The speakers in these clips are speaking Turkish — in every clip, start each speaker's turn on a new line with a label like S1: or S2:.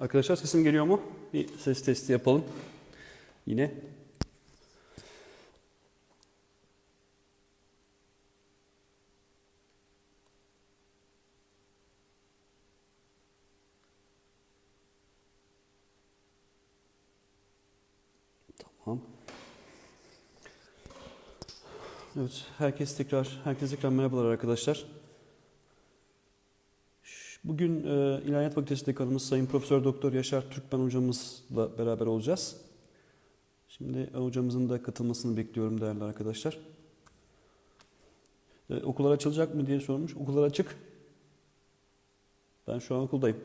S1: Arkadaşlar sesim geliyor mu? Bir ses testi yapalım. Yine. Tamam. Evet, herkes tekrar, herkese tekrar merhabalar arkadaşlar. Bugün e, İlahiyat Fakültesi Dekanımız Sayın Profesör Doktor Yaşar Türkmen hocamızla beraber olacağız. Şimdi hocamızın da katılmasını bekliyorum değerli arkadaşlar. E, okullar açılacak mı diye sormuş. Okullar açık. Ben şu an okuldayım.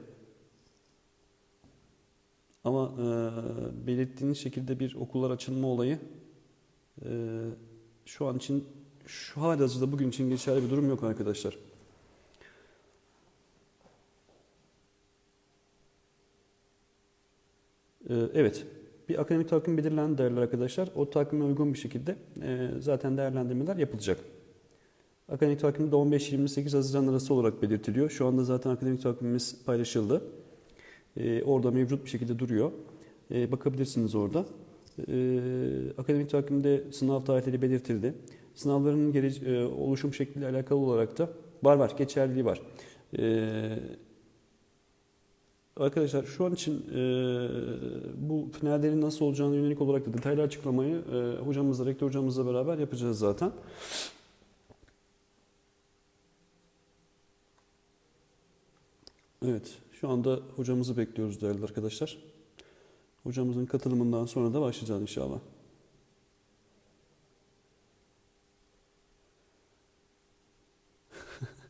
S1: Ama e, belirttiğiniz şekilde bir okullar açılma olayı e, şu an için şu halihazırda bugün için geçerli bir durum yok arkadaşlar. Evet, bir akademik takvim belirlendi değerli arkadaşlar. O takvime uygun bir şekilde e, zaten değerlendirmeler yapılacak. Akademik takvim de 15-28 Haziran arası olarak belirtiliyor. Şu anda zaten akademik takvimimiz paylaşıldı. E, Orada mevcut bir şekilde duruyor. E, Bakabilirsiniz orada. Akademik takvimde sınav tarihleri belirtildi. Sınavların e, oluşum şekliyle alakalı olarak da var var, geçerliliği var. Arkadaşlar şu an için e, bu finallerin nasıl olacağına yönelik olarak da detaylı açıklamayı e, hocamızla, rektör hocamızla beraber yapacağız zaten. Evet, şu anda hocamızı bekliyoruz değerli arkadaşlar. Hocamızın katılımından sonra da başlayacağız inşallah.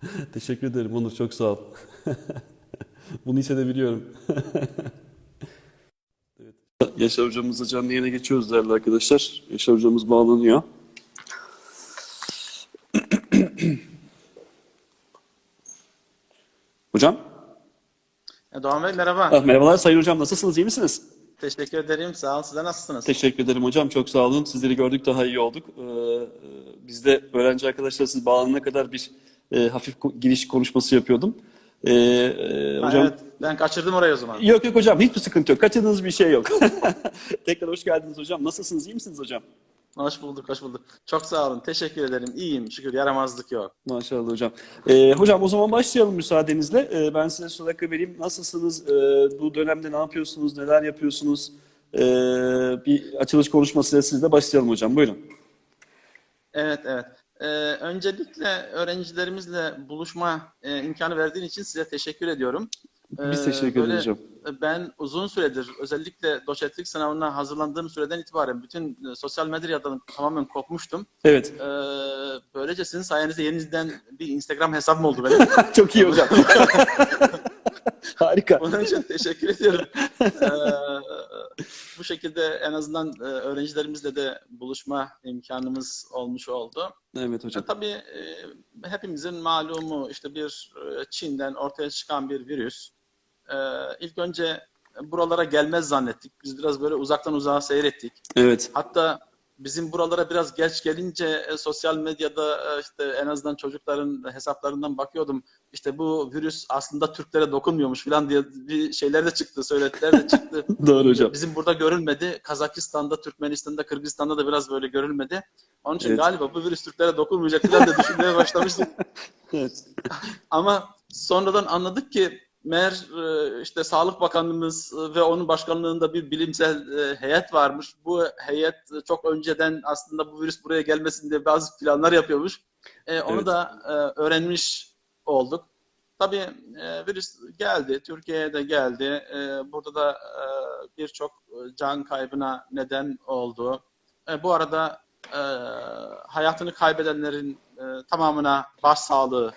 S1: Teşekkür ederim Onur, çok sağ ol. Bunu hissedebiliyorum. evet. Yaşar hocamızla canlı yayına geçiyoruz değerli arkadaşlar. Yaşar hocamız bağlanıyor. Hocam,
S2: Doğan Bey merhaba.
S1: ah, merhabalar Sayın Hocam. Nasılsınız, iyi misiniz?
S2: Teşekkür ederim. Sağ olun. Sizler nasılsınız?
S1: Teşekkür ederim hocam. Çok sağ olun. Sizleri gördük daha iyi olduk. Ee, e, biz de öğrenci arkadaşlar siz bağlanana kadar bir e, hafif giriş konuşması yapıyordum. Ee, e, hocam
S2: evet, ben kaçırdım orayı o zaman.
S1: Yok yok hocam hiçbir sıkıntı yok. Kaçırdığınız bir şey yok. Tekrar hoş geldiniz hocam. Nasılsınız? iyi misiniz hocam?
S2: Hoş bulduk, hoş bulduk. Çok sağ olun. Teşekkür ederim. İyiyim. Şükür yaramazlık yok.
S1: Maşallah hocam. Ee, hocam o zaman başlayalım müsaadenizle. Ee, ben size söz hakkı vereyim. Nasılsınız? Ee, bu dönemde ne yapıyorsunuz? Neler yapıyorsunuz? Ee, bir açılış konuşmasıyla sizle başlayalım hocam. Buyurun.
S2: Evet, evet. Ee, öncelikle öğrencilerimizle buluşma e, imkanı verdiğin için size teşekkür ediyorum.
S1: Biz
S2: Ee,
S1: teşekkür
S2: böyle,
S1: hocam.
S2: Ben uzun süredir özellikle doçentlik sınavına hazırlandığım süreden itibaren bütün e, sosyal medyadan tamamen kopmuştum.
S1: Evet.
S2: Ee, böylece sizin sayenizde yeniden bir Instagram hesabım oldu benim.
S1: Çok iyi hocam. Harika.
S2: Onun için teşekkür ediyorum. Ee, şekilde en azından e, öğrencilerimizle de buluşma imkanımız olmuş oldu.
S1: Evet
S2: E,
S1: hocam.
S2: tabii e, hepimizin malumu işte bir e, Çin'den ortaya çıkan bir virüs. E, ilk önce buralara gelmez zannettik. Biz biraz böyle uzaktan uzağa seyrettik.
S1: Evet.
S2: Hatta bizim buralara biraz geç gelince e, sosyal medyada e, işte en azından çocukların hesaplarından bakıyordum. İşte bu virüs aslında Türklere dokunmuyormuş falan diye bir şeyler de çıktı, söylentiler de çıktı.
S1: Doğru hocam.
S2: Bizim burada görülmedi. Kazakistan'da, Türkmenistan'da, Kırgızistan'da da biraz böyle görülmedi. Onun için
S1: Evet.
S2: galiba bu virüs Türklere dokunmayacak falan da düşünmeye başlamıştık.
S1: Evet.
S2: Ama sonradan anladık ki meğer e, işte Sağlık Bakanlığımız ve onun başkanlığında bir bilimsel e, heyet varmış. Bu heyet çok önceden aslında bu virüs buraya gelmesin diye bazı planlar yapıyormuş. E, Onu
S1: Evet.
S2: da e, öğrenmiş olduk. Tabii e, virüs geldi, Türkiye'ye de geldi. E, burada da e, birçok can kaybına neden oldu. E, bu arada e, hayatını kaybedenlerin e, tamamına başsağlığı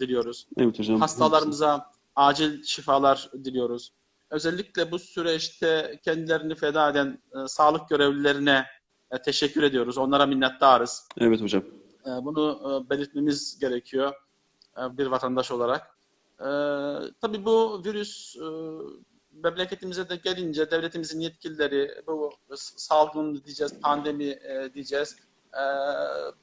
S2: diliyoruz.
S1: Evet hocam.
S2: Hastalarımıza acil şifalar diliyoruz. Özellikle bu süreçte kendilerini feda eden e, sağlık görevlilerine e, teşekkür ediyoruz. Onlara minnettarız.
S1: Evet hocam.
S2: E, bunu e, belirtmemiz gerekiyor e, bir vatandaş olarak. E, tabii bu virüs e, memleketimize de gelince devletimizin yetkilileri bu salgın diyeceğiz, pandemi e, diyeceğiz. E,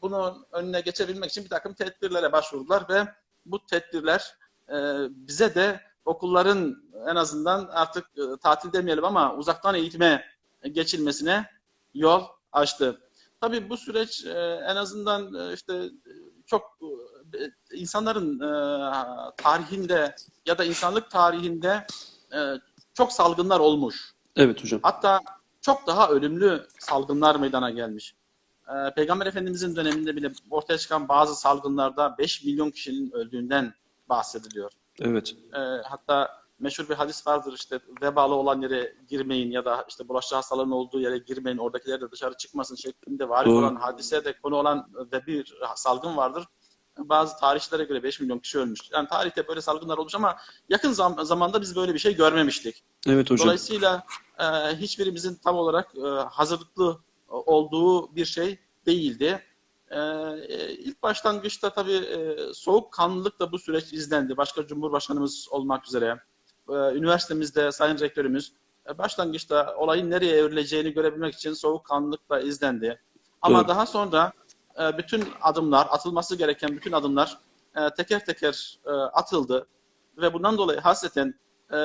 S2: bunun önüne geçebilmek için bir takım tedbirlere başvurdular ve bu tedbirler e, bize de okulların en azından artık e, tatil demeyelim ama uzaktan eğitime geçilmesine yol açtı. Tabii bu süreç e, en azından e, işte çok e, insanların e, tarihinde ya da insanlık tarihinde e, çok salgınlar olmuş.
S1: Evet hocam.
S2: Hatta çok daha ölümlü salgınlar meydana gelmiş. Ee, Peygamber Efendimizin döneminde bile ortaya çıkan bazı salgınlarda 5 milyon kişinin öldüğünden bahsediliyor.
S1: Evet.
S2: Ee, hatta meşhur bir hadis vardır işte vebalı olan yere girmeyin ya da işte bulaşıcı hastaların olduğu yere girmeyin oradakiler de dışarı çıkmasın şeklinde
S1: Doğru.
S2: olan hadise de konu olan ve bir salgın vardır. Bazı tarihçilere göre 5 milyon kişi ölmüş. Yani tarihte böyle salgınlar olmuş ama yakın zam- zamanda biz böyle bir şey görmemiştik.
S1: Evet hocam.
S2: Dolayısıyla e, hiçbirimizin tam olarak e, hazırlıklı olduğu bir şey değildi. E, e, ilk başlangıçta tabii e, soğukkanlılıkla bu süreç izlendi. Başka Cumhurbaşkanımız olmak üzere. E, üniversitemizde Sayın Rektörümüz e, başlangıçta olayın nereye evrileceğini görebilmek için soğukkanlılıkla izlendi. Ama
S1: Doğru.
S2: daha sonra e, bütün adımlar, atılması gereken bütün adımlar e, teker teker e, atıldı. Ve bundan dolayı hasreten e,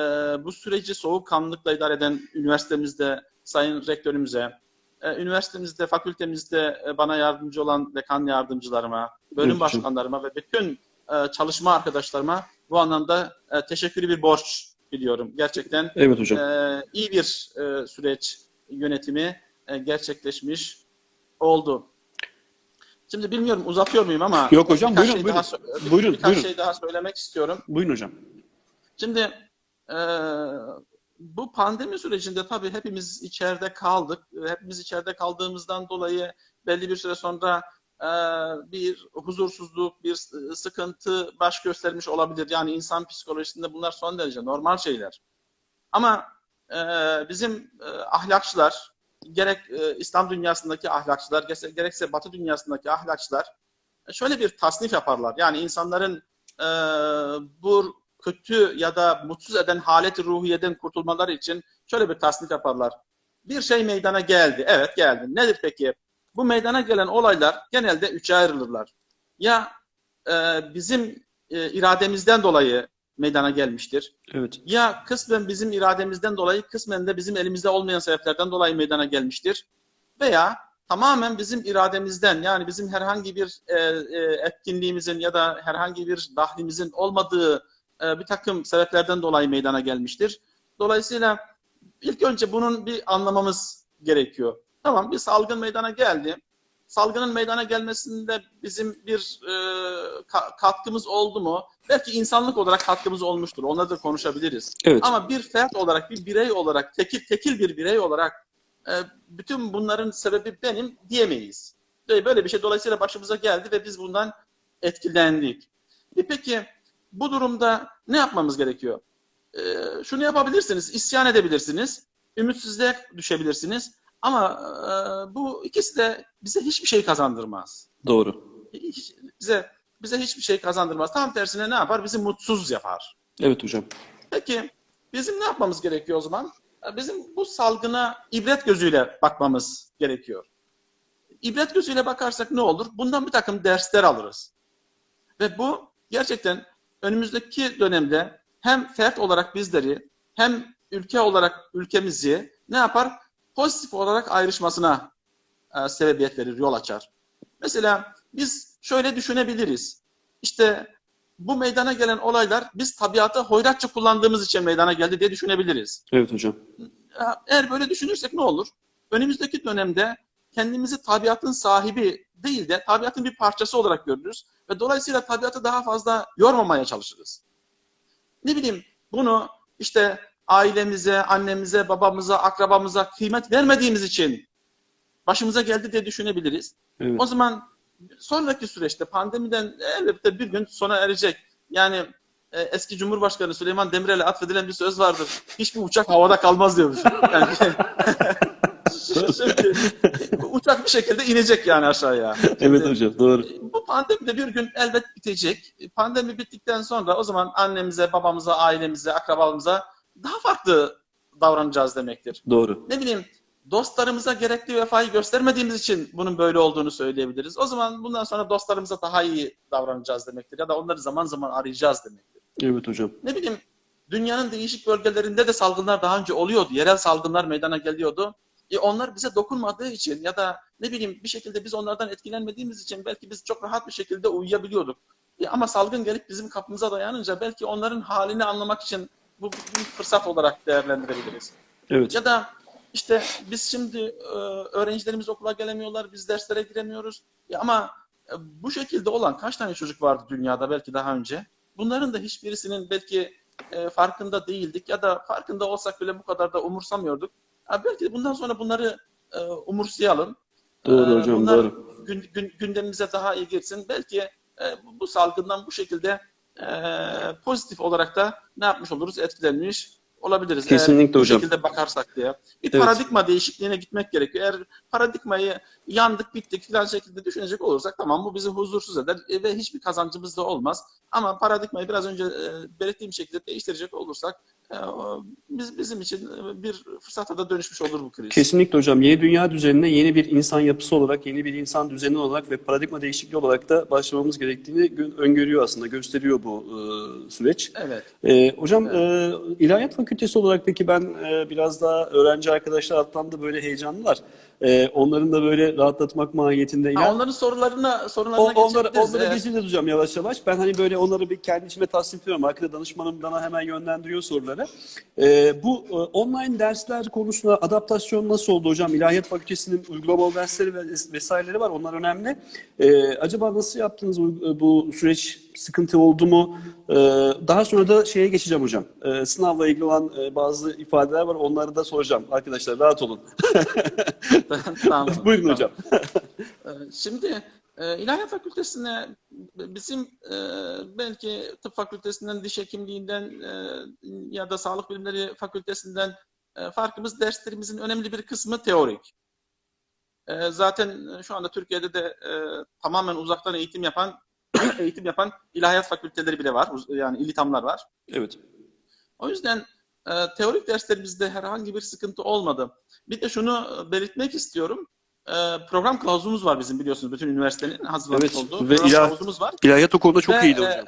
S2: bu süreci soğukkanlılıkla idare eden üniversitemizde sayın rektörümüze, üniversitemizde, fakültemizde e, bana yardımcı olan dekan yardımcılarıma, bölüm başkanlarıma ve bütün e, çalışma arkadaşlarıma bu anlamda e, teşekkürü bir borç biliyorum. Gerçekten
S1: Evet hocam.
S2: e, iyi bir e, süreç yönetimi e, gerçekleşmiş oldu. Şimdi bilmiyorum uzatıyor muyum ama
S1: Yok hocam,
S2: birkaç
S1: buyurun,
S2: şey
S1: buyurun.
S2: daha
S1: Buyurun,
S2: birkaç
S1: buyurun.
S2: şey daha söylemek istiyorum.
S1: Buyurun hocam.
S2: Şimdi e, bu pandemi sürecinde tabii hepimiz içeride kaldık. Hepimiz içeride kaldığımızdan dolayı belli bir süre sonra e, bir huzursuzluk, bir sıkıntı baş göstermiş olabilir. Yani insan psikolojisinde bunlar son derece normal şeyler. Ama e, bizim e, ahlakçılar, gerek İslam dünyasındaki ahlakçılar, gerekse, Batı dünyasındaki ahlakçılar şöyle bir tasnif yaparlar. Yani insanların bu kötü ya da mutsuz eden haleti ruhiyeden kurtulmaları için şöyle bir tasnif yaparlar. Bir şey meydana geldi. Evet geldi. Nedir peki? Bu meydana gelen olaylar genelde üçe ayrılırlar. Ya e, bizim e, irademizden dolayı meydana gelmiştir.
S1: Evet.
S2: Ya kısmen bizim irademizden dolayı, kısmen de bizim elimizde olmayan sebeplerden dolayı meydana gelmiştir. Veya tamamen bizim irademizden yani bizim herhangi bir e, e, etkinliğimizin ya da herhangi bir dahlimizin olmadığı e, bir takım sebeplerden dolayı meydana gelmiştir. Dolayısıyla ilk önce bunun bir anlamamız gerekiyor. Tamam bir salgın meydana geldi. Salgının meydana gelmesinde bizim bir e, ka- katkımız oldu mu? Belki insanlık olarak katkımız olmuştur. Onları da konuşabiliriz.
S1: Evet.
S2: Ama bir fert olarak, bir birey olarak, tekil, tekil bir birey olarak e, bütün bunların sebebi benim diyemeyiz. Böyle bir şey dolayısıyla başımıza geldi ve biz bundan etkilendik. E peki bu durumda ne yapmamız gerekiyor? E, şunu yapabilirsiniz, isyan edebilirsiniz, ümitsizliğe düşebilirsiniz. Ama e, bu ikisi de bize hiçbir şey kazandırmaz.
S1: Doğru.
S2: Hiç- bize bize hiçbir şey kazandırmaz. Tam tersine ne yapar? Bizi mutsuz yapar.
S1: Evet hocam.
S2: Peki bizim ne yapmamız gerekiyor o zaman? E, Bizim bu salgına ibret gözüyle bakmamız gerekiyor. İbret gözüyle bakarsak ne olur? Bundan bir takım dersler alırız. Ve bu gerçekten önümüzdeki dönemde hem fert olarak bizleri hem ülke olarak ülkemizi ne yapar? Pozitif olarak ayrışmasına e, sebebiyet verir, yol açar. Mesela biz şöyle düşünebiliriz. İşte bu meydana gelen olaylar biz tabiatı hoyratça kullandığımız için meydana geldi diye düşünebiliriz.
S1: Evet hocam.
S2: Ya, Eğer böyle düşünürsek ne olur? Önümüzdeki dönemde kendimizi tabiatın sahibi değil de tabiatın bir parçası olarak görürüz ve dolayısıyla tabiatı daha fazla yormamaya çalışırız. Ne bileyim bunu işte ailemize, annemize, babamıza, akrabamıza kıymet vermediğimiz için başımıza geldi diye düşünebiliriz.
S1: Evet.
S2: O zaman sonraki süreçte pandemiden elbette bir gün sona erecek. Yani e, eski Cumhurbaşkanı Süleyman Demirel'e atfedilen bir söz vardır. Hiçbir uçak havada kalmaz diyormuş. Yani, Şimdi, uçak bir şekilde inecek yani aşağıya.
S1: Evet hocam. Doğru.
S2: Bu pandemi de bir gün elbet bitecek. Pandemi bittikten sonra o zaman annemize, babamıza, ailemize, akrabamıza daha farklı davranacağız demektir
S1: Doğru.
S2: ne bileyim dostlarımıza gerekli vefayı göstermediğimiz için bunun böyle olduğunu söyleyebiliriz. O zaman bundan sonra dostlarımıza daha iyi davranacağız demektir. Ya da onları zaman zaman arayacağız demektir.
S1: Evet hocam.
S2: Ne bileyim dünyanın değişik bölgelerinde de salgınlar daha önce oluyordu. Yerel salgınlar meydana geliyordu. E onlar bize dokunmadığı için ya da ne bileyim bir şekilde biz onlardan etkilenmediğimiz için belki biz çok rahat bir şekilde uyuyabiliyorduk. E ama salgın gelip bizim kapımıza dayanınca belki onların halini anlamak için bu bir fırsat olarak değerlendirebiliriz.
S1: Evet.
S2: Ya da işte biz şimdi e, öğrencilerimiz okula gelemiyorlar, biz derslere giremiyoruz. Ya ama e, bu şekilde olan kaç tane çocuk vardı dünyada belki daha önce? Bunların da hiçbirisinin belki e, farkında değildik ya da farkında olsak bile bu kadar da umursamıyorduk. Belki bundan sonra bunları e, umursayalım.
S1: Doğru
S2: E,
S1: hocam
S2: bunlar
S1: doğru.
S2: gün- gün- gündemimize daha iyi girsin. Belki e, bu, bu salgından bu şekilde e, pozitif olarak da ne yapmış oluruz? Etkilenmiş olabiliriz.
S1: Kesinlikle
S2: Eğer
S1: hocam.
S2: Bu şekilde bakarsak diye. Bir
S1: Evet.
S2: paradigma değişikliğine gitmek gerekiyor. Eğer paradigmayı yandık bittik filan şekilde düşünecek olursak tamam bu bizi huzursuz eder ve hiçbir kazancımız da olmaz. Ama paradigmayı biraz önce e, belirttiğim şekilde değiştirecek olursak e, biz bizim için e, bir fırsata da dönüşmüş olur bu kriz.
S1: Kesinlikle hocam. Yeni dünya düzenine yeni bir insan yapısı olarak, yeni bir insan düzeni olarak ve paradigma değişikliği olarak da başlamamız gerektiğini gö- öngörüyor aslında, gösteriyor bu süreç.
S2: Evet.
S1: Ee, hocam e, İlahiyat Fakültesi olarak peki ben e, biraz daha öğrenci arkadaşlar alttan böyle heyecanlılar. E, onların da böyle rahatlatmak mahiyetinde
S2: Ha,
S1: iler-
S2: onların sorularına
S1: O,
S2: sorularına
S1: onları,
S2: geçebiliriz.
S1: onları
S2: Eğer-
S1: geçeceğiz hocam yavaş yavaş. Ben hani böyle onları bir kendi içime tasnifliyorum. Arkada danışmanım bana hemen yönlendiriyor soruları. Ee, bu e, online dersler konusunda adaptasyon nasıl oldu hocam? İlahiyat Fakültesi'nin uygulamalı dersleri ve vesaireleri var. Onlar önemli. Ee, acaba nasıl yaptınız bu, bu süreç? Sıkıntı oldu mu? Ee, daha sonra da şeye geçeceğim hocam. Ee, sınavla ilgili olan e, bazı ifadeler var. Onları da soracağım. Arkadaşlar rahat olun.
S2: tamam.
S1: Buyurun
S2: tamam.
S1: hocam.
S2: Ee, Şimdi e, İlahiyat Fakültesine bizim e, belki tıp fakültesinden, diş hekimliğinden e, ya da sağlık bilimleri fakültesinden e, farkımız derslerimizin önemli bir kısmı teorik. E, Zaten şu anda Türkiye'de de e, tamamen uzaktan eğitim yapan eğitim yapan ilahiyat fakülteleri bile var. Yani ilitamlar var.
S1: Evet.
S2: O yüzden e, teorik derslerimizde herhangi bir sıkıntı olmadı. Bir de şunu belirtmek istiyorum. E, program kılavuzumuz var bizim biliyorsunuz bütün üniversitenin hazırlamış
S1: Evet,
S2: olduğu
S1: ve
S2: program
S1: ilah-
S2: kılavuzumuz var.
S1: İlahiyat o konuda çok
S2: Ve,
S1: iyiydi
S2: e,
S1: hocam.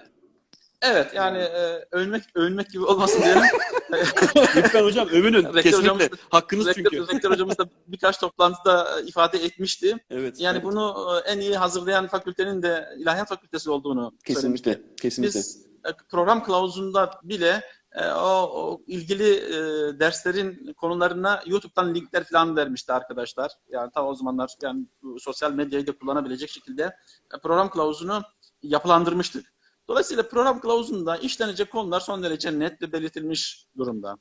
S2: Evet yani e, övünmek övünmek gibi olmasın diyelim.
S1: Lütfen hocam övünün.
S2: Rektör
S1: Kesinlikle.
S2: hocamız-
S1: Hakkınız çünkü.
S2: rektör, rektör hocamız da birkaç toplantıda ifade etmişti.
S1: Evet.
S2: Yani
S1: evet.
S2: bunu e, en iyi hazırlayan fakültenin de ilahiyat fakültesi olduğunu söylemişti.
S1: kesinlikle. Kesinlikle.
S2: Biz e, program kılavuzunda bile e, o, o ilgili e, derslerin konularına YouTube'dan linkler falan vermişti arkadaşlar. Yani ta o zamanlar yani sosyal medyayı da kullanabilecek şekilde e, program kılavuzunu yapılandırmıştık. Dolayısıyla program kılavuzunda işlenecek konular son derece net ve belirtilmiş durumda.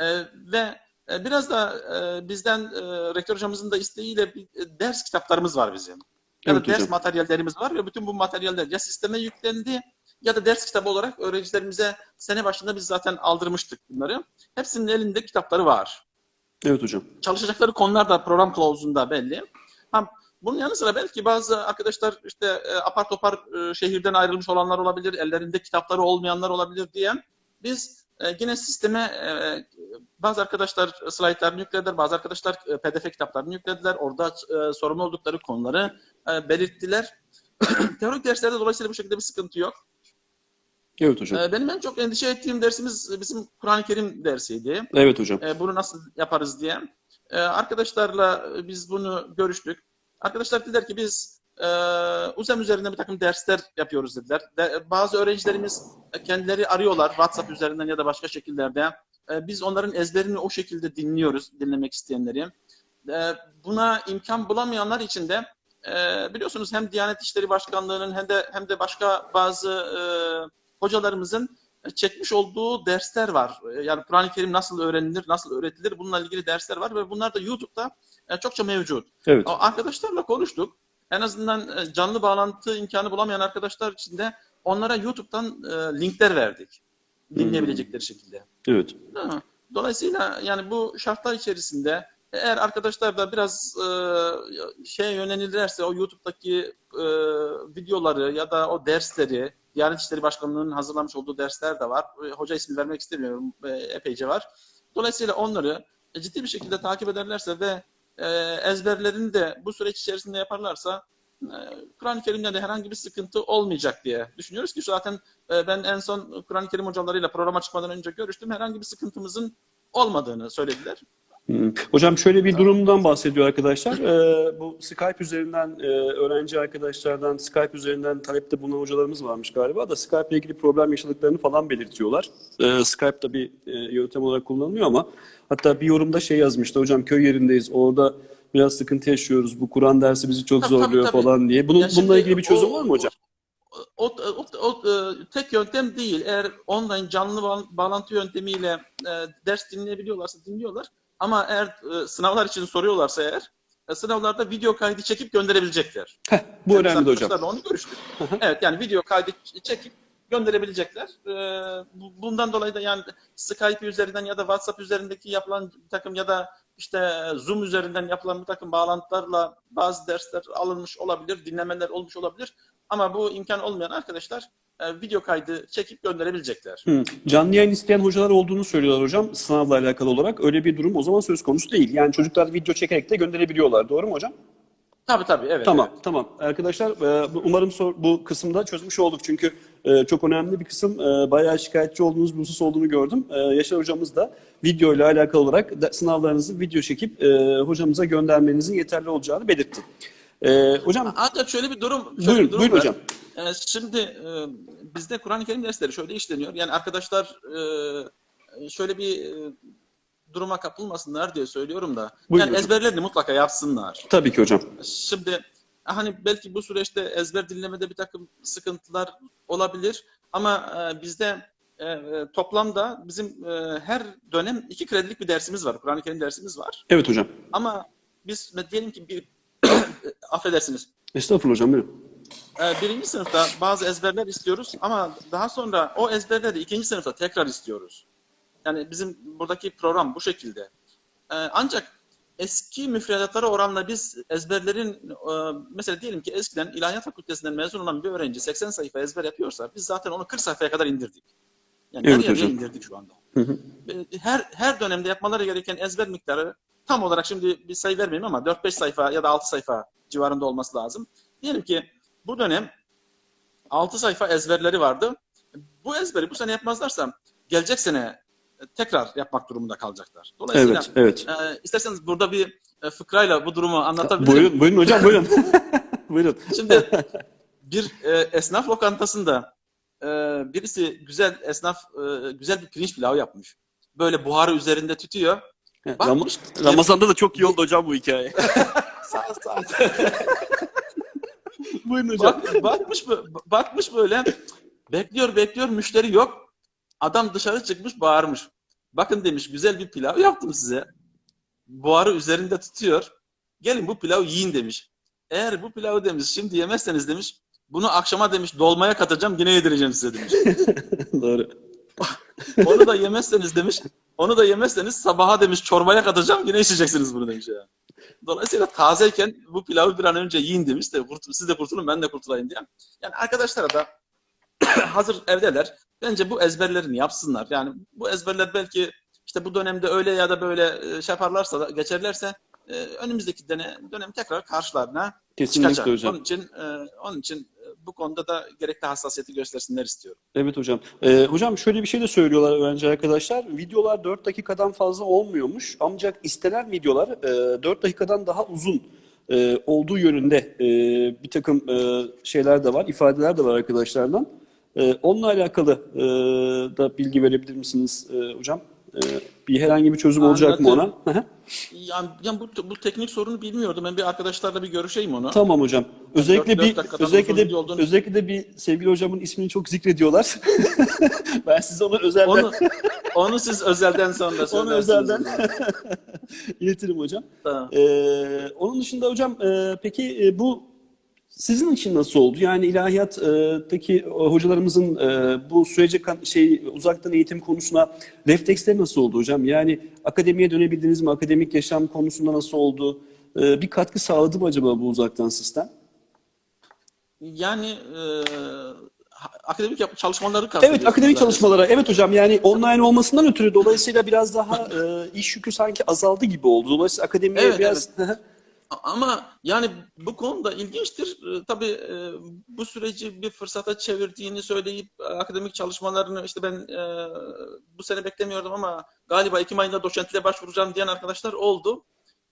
S2: E, ve e, biraz da e, bizden e, rektör hocamızın da isteğiyle bir, e, ders kitaplarımız var bizim. Ya da
S1: Evet
S2: ders
S1: hocam.
S2: materyallerimiz var ve bütün bu materyaller ya sisteme yüklendi ya da ders kitabı olarak öğrencilerimize sene başında biz zaten aldırmıştık bunları. Hepsinin elinde kitapları var.
S1: Evet hocam.
S2: Çalışacakları konular da program kılavuzunda belli. Ha, bunun yanı sıra belki bazı arkadaşlar işte e, apar topar e, şehirden ayrılmış olanlar olabilir, ellerinde kitapları olmayanlar olabilir diye biz e, yine sisteme e, bazı arkadaşlar slaytlarını yüklediler, bazı arkadaşlar e, PDF kitaplarını yüklediler. Orada e, sorumlu oldukları konuları e, belirttiler. Teorik derslerde dolayısıyla bu şekilde bir sıkıntı yok.
S1: Evet hocam.
S2: E, benim en çok endişe ettiğim dersimiz bizim Kur'an-ı Kerim dersiydi.
S1: Evet hocam.
S2: E, bunu nasıl yaparız diye. E, arkadaşlarla biz bunu görüştük. Arkadaşlar dediler ki biz e, UZEM üzerinde bir takım dersler yapıyoruz dediler. De, bazı öğrencilerimiz kendileri arıyorlar WhatsApp üzerinden ya da başka şekillerde. E, biz onların ezberini o şekilde dinliyoruz, dinlemek isteyenleri. E, buna imkan bulamayanlar için de e, biliyorsunuz hem Diyanet İşleri Başkanlığı'nın hem de hem de başka bazı e, hocalarımızın çekmiş olduğu dersler var. Yani Kur'an-ı Kerim nasıl öğrenilir, nasıl öğretilir bununla ilgili dersler var ve bunlar da YouTube'da e, çokça mevcut.
S1: Evet.
S2: Arkadaşlarla konuştuk. En azından e, canlı bağlantı imkanı bulamayan arkadaşlar için de onlara YouTube'dan e, linkler verdik. Dinleyebilecekleri şekilde.
S1: Evet.
S2: Dolayısıyla yani bu şartlar içerisinde eğer arkadaşlar da biraz e, şeye yönelirlerse o YouTube'daki e, videoları ya da o dersleri Diyanet İşleri Başkanlığı'nın hazırlamış olduğu dersler de var. E, Hoca ismi vermek istemiyorum. E, epeyce var. Dolayısıyla onları ciddi bir şekilde takip ederlerse ve e, ezberlerini de bu süreç içerisinde yaparlarsa e, Kur'an-ı Kerim'de de herhangi bir sıkıntı olmayacak diye düşünüyoruz ki zaten e, ben en son Kur'an-ı Kerim hocalarıyla programa çıkmadan önce görüştüm. Herhangi bir sıkıntımızın olmadığını söylediler.
S1: Hocam şöyle bir durumdan bahsediyor arkadaşlar. Ee, bu Skype üzerinden e, öğrenci arkadaşlardan Skype üzerinden talepte bulunan hocalarımız varmış galiba da Skype ile ilgili problem yaşadıklarını falan belirtiyorlar. Ee, Skype da bir e, yöntem olarak kullanılıyor ama hatta bir yorumda şey yazmıştı hocam köy yerindeyiz orada biraz sıkıntı yaşıyoruz bu Kur'an dersi bizi çok
S2: Tabii,
S1: zorluyor
S2: tabii.
S1: falan diye. Bunun, bununla ilgili bir çözüm
S2: o-
S1: var mı hocam?
S2: O, o, o, o, e, tek yöntem değil. Eğer online canlı bağ- bağlantı yöntemiyle e, ders dinleyebiliyorlarsa dinliyorlar. Ama eğer e, sınavlar için soruyorlarsa eğer e, sınavlarda video kaydı çekip gönderebilecekler.
S1: Bu
S2: Yani
S1: önemli hocam.
S2: onu görüştük. evet yani video kaydı çekip gönderebilecekler. Bu- bundan dolayı da yani Skype üzerinden ya da WhatsApp üzerindeki yapılan bir takım ya da işte Zoom üzerinden yapılan bir takım bağlantılarla bazı dersler alınmış olabilir, dinlemeler olmuş olabilir. Ama bu imkan olmayan arkadaşlar e, video kaydı çekip gönderebilecekler.
S1: Hı. Canlı yayın isteyen hocalar olduğunu söylüyorlar hocam sınavla alakalı olarak. Öyle bir durum o zaman söz konusu değil. Yani çocuklar video çekerek de gönderebiliyorlar. Doğru mu hocam?
S2: Tabii tabii evet.
S1: Tamam,
S2: evet.
S1: tamam. Arkadaşlar e, umarım bu kısımda çözmüş olduk. Çünkü e, çok önemli bir kısım. E, Bayağı şikayetçi olduğunuz bir husus olduğunu gördüm. E, Yaşar hocamız da video ile alakalı olarak sınavlarınızı video çekip e, hocamıza göndermenizin yeterli olacağını belirtti. E, Hocam
S2: Ancak şöyle bir durum, şöyle
S1: buyurun,
S2: bir durum
S1: buyurun
S2: var.
S1: hocam.
S2: Ee, Şimdi e, bizde Kur'an-ı Kerim dersleri şöyle işleniyor. Yani arkadaşlar e, şöyle bir e, duruma kapılmasınlar diye söylüyorum da.
S1: Buyurun
S2: yani
S1: hocam.
S2: ezberlerini mutlaka yapsınlar.
S1: Tabii ki hocam.
S2: Şimdi hani belki bu süreçte ezber dinlemede bir takım sıkıntılar olabilir ama e, bizde e, e, toplamda bizim e, her dönem iki kredilik bir dersimiz var. Kur'an-ı Kerim dersimiz var.
S1: Evet hocam.
S2: Ama biz diyelim ki bir affedersiniz
S1: Estağfurullah hocam buyurun.
S2: ee, birinci sınıfta bazı ezberler istiyoruz ama daha sonra o ezberleri ikinci sınıfta tekrar istiyoruz. Yani bizim buradaki program bu şekilde. Ee, ancak eski müfredatlara oranla biz ezberlerin e, mesela diyelim ki eskiden İlahiyat Fakültesinden mezun olan bir öğrenci 80 sayfa ezber yapıyorsa biz zaten onu 40 sayfaya kadar indirdik. Yani
S1: Evet
S2: yarıya
S1: hocam.
S2: indirdik şu anda.
S1: Hı hı.
S2: Ee, Her her dönemde yapmaları gereken ezber miktarı tam olarak şimdi bir sayı vermeyeyim ama 4-5 sayfa ya da 6 sayfa civarında olması lazım. Diyelim ki bu dönem 6 sayfa ezberleri vardı. Bu ezberi bu sene yapmazlarsa gelecek sene e, tekrar yapmak durumunda kalacaklar. Dolayısıyla
S1: Evet, evet.
S2: e, isterseniz burada bir e, fıkrayla bu durumu anlatabilirim.
S1: Buyurun, buyurun hocam buyurun. buyurun.
S2: Şimdi bir e, esnaf lokantasında e, birisi güzel esnaf e, güzel bir pirinç pilavı yapmış. Böyle buharı üzerinde tütüyor.
S1: Ram- Ramazan'da da çok iyi oldu hocam bu hikaye.
S2: sağ sağ.
S1: buyurun hocam.
S2: Bak, bakmış bakmış böyle bekliyor bekliyor müşteri yok. Adam dışarı çıkmış bağırmış. Bakın demiş güzel bir pilav yaptım size. Buharı üzerinde tutuyor. Gelin bu pilavı yiyin demiş. Eğer bu pilavı demiş şimdi yemezseniz demiş bunu akşama demiş dolmaya katacağım yine yedireceğim size demiş.
S1: Doğru.
S2: Onu da yemezseniz demiş onu da yemezseniz sabaha demiş çorbaya katacağım yine içeceksiniz bunu demiş ya. Dolayısıyla tazeyken bu pilavı bir an önce yiyin demiş de siz de kurtulun ben de kurtulayım diye. Yani arkadaşlara da hazır evdeler. Bence bu ezberlerini yapsınlar. Yani bu ezberler belki işte bu dönemde öyle ya da böyle e, şey yaparlarsa da geçerlerse e, önümüzdeki dönem, dönem tekrar karşılarına
S1: Kesinlikle
S2: çıkacak.
S1: hocam.
S2: Onun için e, onun için bu konuda da gerekli hassasiyeti göstersinler istiyorum.
S1: Evet hocam. Ee, hocam şöyle bir şey de söylüyorlar öğrenci arkadaşlar. Videolar 4 dakikadan fazla olmuyormuş. Ancak istenen videolar e, 4 dakikadan daha uzun e, olduğu yönünde e, bir takım e, şeyler de var, ifadeler de var arkadaşlardan. E, onunla alakalı e, da bilgi verebilir misiniz e, hocam? E, bir herhangi bir çözüm olacak mı ona?
S2: Anladım. Yani, yani bu, bu teknik sorunu bilmiyordum. Ben bir arkadaşlarla bir görüşeyim onu.
S1: Tamam hocam. Özellikle
S2: dört
S1: bir
S2: dakikadan
S1: özellikle de
S2: olduğunu-
S1: özellikle de bir sevgili hocamın ismini çok zikrediyorlar. ben size onu özelden
S2: Onu onu siz özelden sonra
S1: Onu özelden iletirim hocam.
S2: Tamam.
S1: Ee, onun dışında hocam e, peki e, bu sizin için nasıl oldu? Yani ilahiyattaki hocalarımızın e, bu sürece şey uzaktan eğitim konusuna refleksleri nasıl oldu hocam? Yani akademiye dönebildiniz mi? Akademik yaşam konusunda nasıl oldu? E, bir katkı sağladı mı acaba bu uzaktan sistem?
S2: Yani e, akademik yap- çalışmaları
S1: Evet,
S2: kastediyorsunuz
S1: akademik
S2: zaten.
S1: çalışmalara. Evet hocam yani online olmasından ötürü dolayısıyla biraz daha e, iş yükü sanki azaldı gibi oldu. Dolayısıyla akademiye
S2: Evet,
S1: biraz
S2: Ama yani bu konuda ilginçtir. Ee, Tabii e, bu süreci bir fırsata çevirdiğini söyleyip e, akademik çalışmalarını işte ben e, bu sene beklemiyordum ama galiba Ekim ayında doçentliğe başvuracağım diyen arkadaşlar oldu.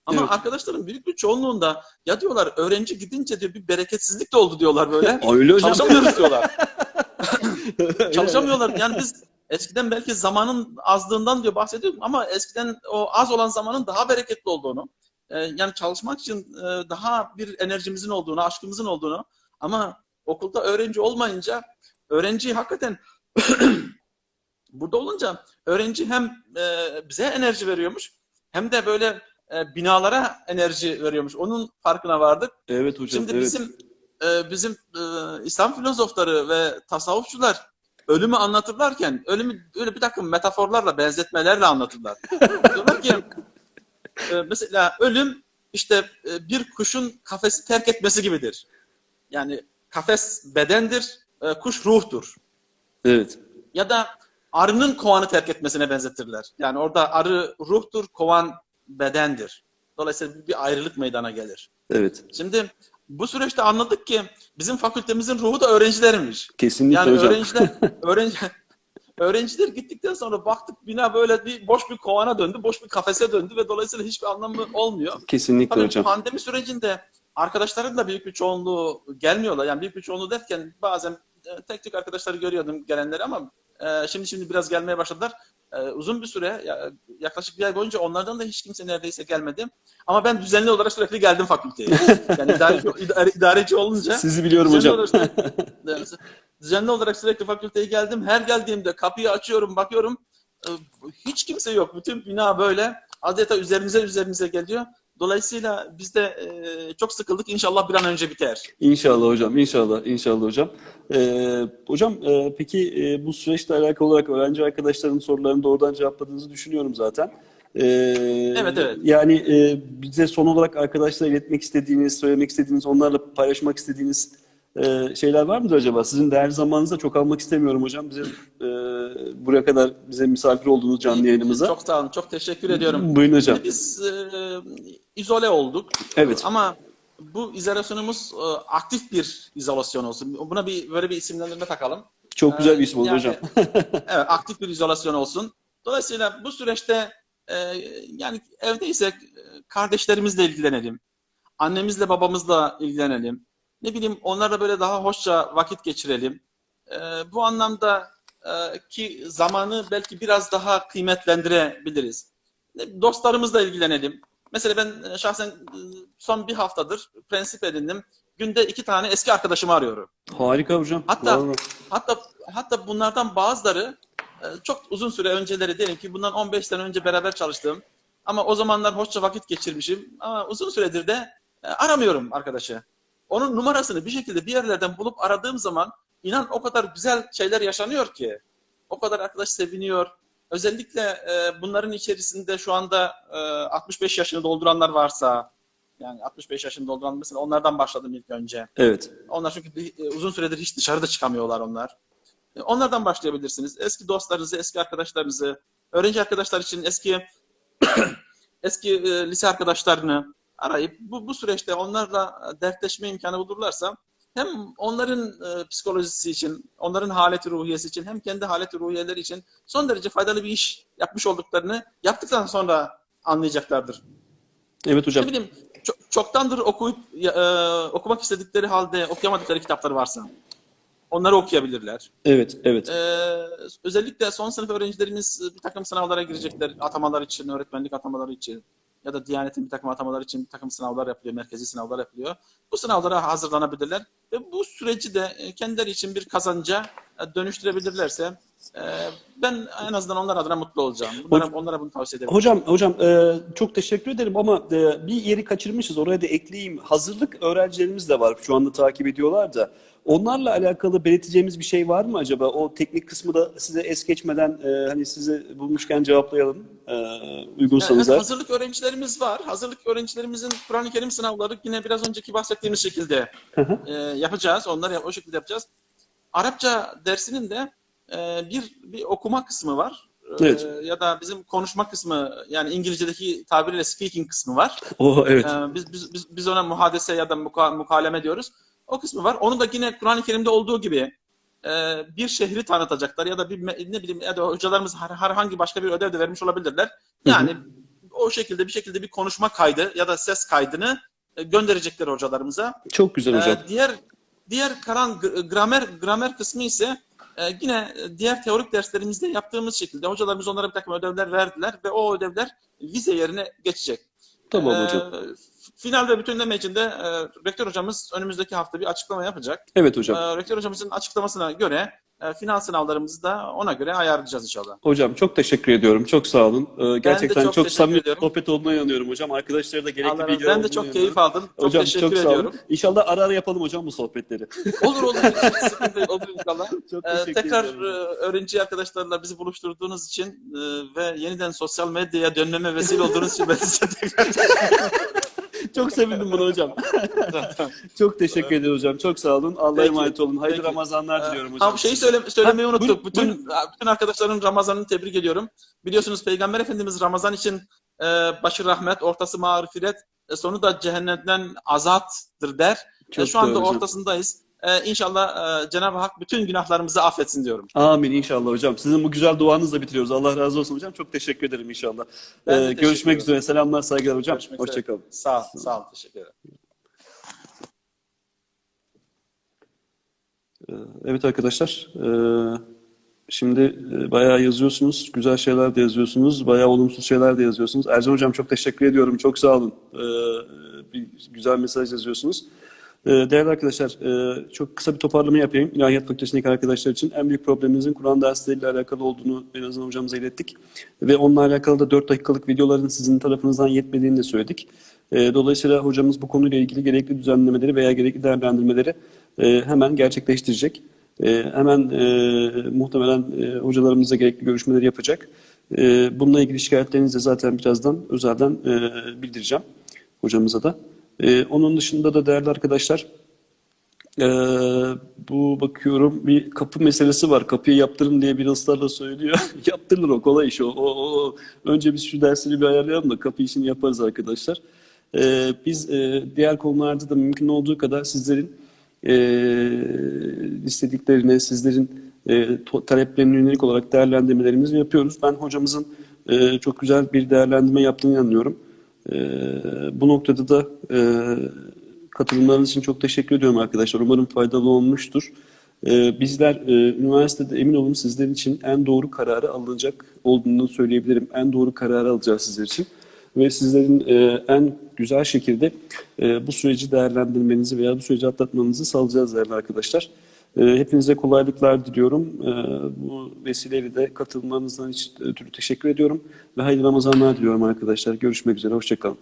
S2: Ama
S1: Evet.
S2: arkadaşların büyük bir çoğunluğunda ya diyorlar öğrenci gidince diyor bir bereketsizlik de oldu diyorlar böyle.
S1: Öyle hocam.
S2: Çalışamıyoruz diyorlar. Çalışamıyorlar. Yani biz eskiden belki zamanın azlığından diyor bahsediyorum ama eskiden o az olan zamanın daha bereketli olduğunu, e, yani çalışmak için e, daha bir enerjimizin olduğunu, aşkımızın olduğunu ama okulda öğrenci olmayınca öğrenci hakikaten burada olunca öğrenci hem e, bize enerji veriyormuş hem de böyle e, binalara enerji veriyormuş. Onun farkına vardık.
S1: Evet hocam.
S2: Şimdi
S1: evet.
S2: bizim e, bizim e, İslam filozofları ve tasavvufçular ölümü anlatırlarken ölümü öyle bir takım metaforlarla, benzetmelerle anlatırlar. Diyorlar ki e, mesela ölüm işte e, bir kuşun kafesi terk etmesi gibidir. Yani kafes bedendir, e, kuş ruhtur.
S1: Evet.
S2: Ya da arının kovanı terk etmesine benzetirler. Yani orada arı ruhtur, kovan bedendir. Dolayısıyla bir ayrılık meydana gelir.
S1: Evet.
S2: Şimdi bu süreçte anladık ki bizim fakültemizin ruhu da öğrencilermiş.
S1: Kesinlikle
S2: Yani
S1: hocam.
S2: öğrenciler öğrenci öğrenciler gittikten sonra baktık bina böyle bir boş bir kovana döndü, boş bir kafese döndü ve dolayısıyla hiçbir anlamı olmuyor.
S1: Kesinlikle
S2: Tabii
S1: hocam.
S2: pandemi sürecinde arkadaşların da büyük bir çoğunluğu gelmiyorlar. Yani büyük bir çoğunluğu derken bazen e, tek tek arkadaşları görüyordum gelenleri ama e, şimdi şimdi biraz gelmeye başladılar. E, uzun bir süre ya- yaklaşık bir ay boyunca onlardan da hiç kimse neredeyse gelmedi. Ama ben düzenli olarak sürekli geldim fakülteye. Yani idareci, idare- idareci olunca
S1: Sizi biliyorum
S2: düzenli
S1: hocam.
S2: olarak sürekli, düzenli olarak sürekli fakülteye geldim. Her geldiğimde kapıyı açıyorum, bakıyorum. e, Hiç kimse yok. Bütün bina böyle adeta üzerimize üzerimize geliyor. Dolayısıyla biz de e, çok sıkıldık. İnşallah bir an önce biter.
S1: İnşallah hocam, inşallah, inşallah hocam. Ee, hocam e, peki e, bu süreçle alakalı olarak öğrenci arkadaşların sorularını doğrudan cevapladığınızı düşünüyorum zaten. Ee,
S2: Evet, evet.
S1: Yani e, bize son olarak arkadaşlara iletmek istediğiniz, söylemek istediğiniz, onlarla paylaşmak istediğiniz e, şeyler var mıdır acaba? Sizin değerli zamanınızı da çok almak istemiyorum hocam. Bize e, buraya kadar bize misafir olduğunuz canlı yayınımıza.
S2: Çok sağ olun. Çok teşekkür ediyorum.
S1: Buyurun hocam.
S2: Biz e, izole olduk.
S1: Evet.
S2: Ama bu izolasyonumuz e, aktif bir izolasyon olsun. Buna bir böyle bir isimlendirme takalım.
S1: Çok güzel bir isim oldu
S2: Yani,
S1: hocam.
S2: evet, aktif bir izolasyon olsun. Dolayısıyla bu süreçte e, yani evdeysek e, kardeşlerimizle ilgilenelim. Annemizle babamızla ilgilenelim. Ne bileyim onlarla böyle daha hoşça vakit geçirelim. E, bu anlamda e, ki zamanı belki biraz daha kıymetlendirebiliriz. Dostlarımızla ilgilenelim. Mesela ben e, şahsen e, son bir haftadır prensip edindim. Günde iki tane eski arkadaşımı arıyorum.
S1: Harika hocam.
S2: Hatta-
S1: Vallahi.
S2: Hatta hatta bunlardan bazıları e, çok uzun süre önceleri diyelim ki bundan 15 sene önce beraber çalıştım. Ama o zamanlar hoşça vakit geçirmişim. Ama uzun süredir de aramıyorum arkadaşı. Onun numarasını bir şekilde bir yerlerden bulup aradığım zaman inan o kadar güzel şeyler yaşanıyor ki. O kadar arkadaş seviniyor. Özellikle e, bunların içerisinde şu anda e, 65 yaşını dolduranlar varsa yani 65 yaşını dolduran mesela onlardan başladım ilk önce.
S1: Evet.
S2: Onlar çünkü e, uzun süredir hiç dışarıda çıkamıyorlar onlar. E, Onlardan başlayabilirsiniz. Eski dostlarınızı, eski arkadaşlarınızı, öğrenci arkadaşlar için eski eski e, lise arkadaşlarını arayıp bu, bu süreçte onlarla dertleşme imkanı bulurlarsa hem onların e, psikolojisi için, onların haleti ruhiyesi için hem kendi haleti ruhiyeleri için son derece faydalı bir iş yapmış olduklarını yaptıktan sonra anlayacaklardır.
S1: Evet hocam.
S2: Ne bileyim çok, çoktandır okuyup e, okumak istedikleri halde okuyamadıkları kitapları varsa onları okuyabilirler.
S1: Evet, evet.
S2: E, özellikle son sınıf öğrencilerimiz bir takım sınavlara girecekler. Atamalar için, öğretmenlik atamaları için ya da Diyanet'in bir takım atamalar için bir takım sınavlar yapılıyor, merkezi sınavlar yapılıyor. Bu sınavlara hazırlanabilirler ve bu süreci de e, kendileri için bir kazanca dönüştürebilirlerse e, ben en azından onlar adına mutlu olacağım. Bunlara,
S1: Hocam-
S2: onlara bunu tavsiye ederim.
S1: Hocam, hocam e, çok teşekkür ederim ama e, bir yeri kaçırmışız. Oraya da ekleyeyim. Hazırlık öğrencilerimiz de var. Şu anda takip ediyorlar da. Onlarla alakalı belirteceğimiz bir şey var mı acaba? O teknik kısmı da size es geçmeden e, hani size bulmuşken cevaplayalım. E, uygunsanız eğer.
S2: hazırlık öğrencilerimiz var. Hazırlık öğrencilerimizin Kur'an-ı Kerim sınavları yine biraz önceki bahsettiğimiz şekilde e, yapacağız. Onları o şekilde yapacağız. Arapça dersinin de e, bir bir okuma kısmı var.
S1: Evet.
S2: e, ya da bizim konuşma kısmı yani İngilizce'deki tabiriyle speaking kısmı var.
S1: O evet.
S2: Ee, biz, biz, biz, biz ona muhadese ya da muka, mukaleme diyoruz. O kısmı var. Onu da yine Kur'an-ı Kerim'de olduğu gibi e, bir şehri tanıtacaklar ya da bir ne bileyim ya da hocalarımız her, herhangi başka bir ödev de vermiş olabilirler. Yani o şekilde bir şekilde bir konuşma kaydı ya da ses kaydını e, gönderecekler hocalarımıza.
S1: Çok güzel hocam.
S2: Ee, diğer diğer kalan g- gramer gramer kısmı ise e, yine diğer teorik derslerimizde yaptığımız şekilde hocalarımız onlara bir takım ödevler verdiler ve o ödevler vize yerine geçecek.
S1: Tamam hocam.
S2: Final ve bütünleme içinde e, rektör hocamız önümüzdeki hafta bir açıklama yapacak.
S1: Evet hocam.
S2: Ee, rektör hocamızın açıklamasına göre e, final sınavlarımızı da ona göre ayarlayacağız inşallah.
S1: Hocam çok teşekkür ediyorum. Çok sağ olun. Ee, gerçekten
S2: çok
S1: çok, samimi
S2: ediyorum.
S1: sohbet olduğuna inanıyorum hocam. Arkadaşlara da gerekli
S2: Allah razı
S1: bilgi
S2: olsun. Ben de çok keyif aldım. Çok
S1: Hocam
S2: teşekkür
S1: çok sağ
S2: ediyorum.
S1: olun. İnşallah ara ara yapalım hocam bu sohbetleri.
S2: Olur olur. Olur inşallah.
S1: çok teşekkür
S2: tekrar
S1: ederim.
S2: e, öğrenci arkadaşlarla bizi buluşturduğunuz için e, ve yeniden sosyal medyaya dönmeme vesile olduğunuz için ben size tekrar
S1: Çok sevindim buna hocam. çok teşekkür ederim hocam. Çok sağ olun. Allah'a
S2: Peki,
S1: emanet olun. Hayırlı
S2: peki.
S1: Ramazanlar diliyorum hocam.
S2: Ama şeyi
S1: size.
S2: söyle, söylemeyi
S1: Ha,
S2: unuttuk.
S1: buyurun,
S2: bütün
S1: buyurun.
S2: bütün arkadaşların Ramazan'ını tebrik ediyorum. Biliyorsunuz Peygamber Efendimiz Ramazan için e, başı rahmet, ortası mağfiret, e, sonu da cehennemden azattır der. E,
S1: Çok
S2: şu anda
S1: doğru hocam.
S2: ortasındayız. E, inşallah e, Cenab-ı Hak bütün günahlarımızı affetsin diyorum.
S1: Amin inşallah hocam. Sizin bu güzel duanızla bitiriyoruz. Allah razı olsun hocam. Çok teşekkür ederim inşallah. Ee,
S2: teşekkür
S1: görüşmek
S2: ederim.
S1: üzere. Selamlar, saygılar hocam.
S2: Görüşmek.
S1: Hoşçakalın.
S2: Sağ ol, sağ ol. Teşekkür ederim.
S1: Evet arkadaşlar, eee, şimdi e, bayağı yazıyorsunuz, güzel şeyler de yazıyorsunuz, bayağı olumsuz şeyler de yazıyorsunuz. Ercan Hocam çok teşekkür ediyorum, çok sağ olun. Eee, bir güzel mesaj yazıyorsunuz. Eee, Değerli arkadaşlar, eee, çok kısa bir toparlama yapayım. İlahiyat Fakültesindeki arkadaşlar için en büyük problemimizin Kur'an dersleriyle alakalı olduğunu en azından hocamıza ilettik. Ve onunla alakalı da 4 dakikalık videoların sizin tarafınızdan yetmediğini de söyledik. Eee, Dolayısıyla hocamız bu konuyla ilgili gerekli düzenlemeleri veya gerekli değerlendirmeleri e, hemen gerçekleştirecek. E, hemen e, muhtemelen e, hocalarımızla gerekli görüşmeleri yapacak. E, bununla ilgili şikayetlerinizi de zaten birazdan özelden e, bildireceğim hocamıza da. E, onun dışında da değerli arkadaşlar e, bu bakıyorum bir kapı meselesi var. Kapıyı yaptırın diye bir ısrarla söylüyor. Yaptırılır o kolay iş o. O, o. Önce biz şu dersleri bir ayarlayalım da kapı işini yaparız arkadaşlar. E, biz e, diğer konularda da mümkün olduğu kadar sizlerin e, istediklerine, sizlerin e, taleplerine yönelik olarak değerlendirmelerimizi yapıyoruz. Ben hocamızın e, çok güzel bir değerlendirme yaptığını inanıyorum. E, bu noktada da e, katılımlarınız için çok teşekkür ediyorum arkadaşlar. Umarım faydalı olmuştur. E, bizler e, üniversitede emin olun sizlerin için en doğru kararı alınacak olduğunu söyleyebilirim. En doğru kararı alacağız sizler için ve sizlerin e, en güzel şekilde e, bu süreci değerlendirmenizi veya bu süreci atlatmanızı sağlayacağız değerli arkadaşlar. E, hepinize kolaylıklar diliyorum. E, bu vesileyle de katılmanızdan için ötürü teşekkür ediyorum ve hayırlı Ramazanlar diliyorum arkadaşlar. Görüşmek üzere, hoşçakalın.